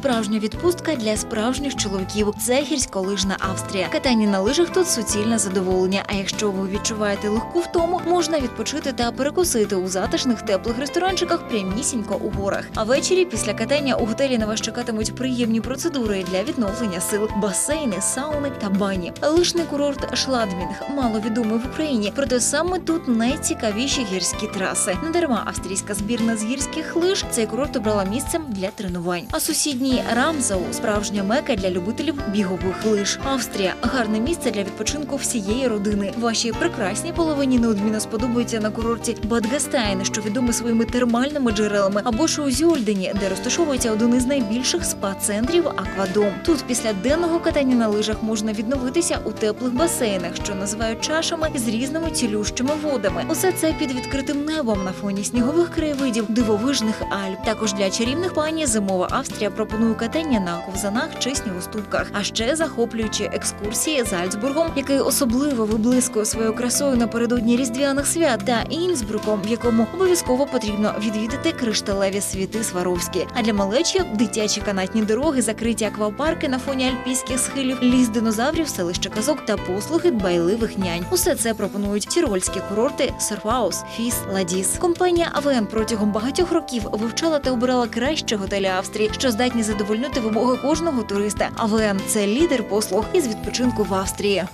Справжня відпустка для справжніх чоловіків. Це гірськолижна Австрія. Катання на лижах тут суцільне задоволення. А якщо ви відчуваєте легку втому, можна відпочити та перекусити у затишних теплих ресторанчиках прямісінько у горах. А ввечері після катання у готелі на вас чекатимуть приємні процедури для відновлення сил, басейни, сауни та бані. Лижний курорт Шладмінг мало відомий в Україні, проте саме тут найцікавіші гірські траси. Недарма австрійська збірна з гірських лиж цей курорт обрала місцем для тренувань. А сусідній Рамзау справжня мека для любителів бігових лиж. Австрія гарне місце для відпочинку всієї родини. Вашій прекрасній половині неодмінно сподобається на курорті Бадгастайн, що відомий своїми термальними джерелами, або ж у Зюльдені, де розташовується один із найбільших спа-центрів Аквадом. Тут після денного катання на лижах можна відновитися у теплих басейнах, що називають чашами з різними цілющими водами. Усе це під відкритим небом на фоні снігових краєвидів, дивовижних Альп. Також для чарівних пані зимова Австрія пропонує катання на ковзанах чи снігоступках, а ще захоплюючі екскурсії Зальцбургом, який особливо виблискує своєю красою напередодні різдвяних свят, та Інсбруком, в якому обов'язково потрібно відвідати кришталеві світи Сваровські. А для малечі дитячі канатні дороги, закриті аквапарки на фоні альпійських схилів, ліс динозаврів, селище казок та послуги дбайливих нянь. Усе це пропонують тірольські курорти Серфаус, Фіс, Ладіс. Компанія АВН протягом багатьох років вивчала та обирала кращі готелі Австрії, що здатні задовольнити вимоги кожного туриста. АВН – це лідер послуг із відпочинку в Австрії.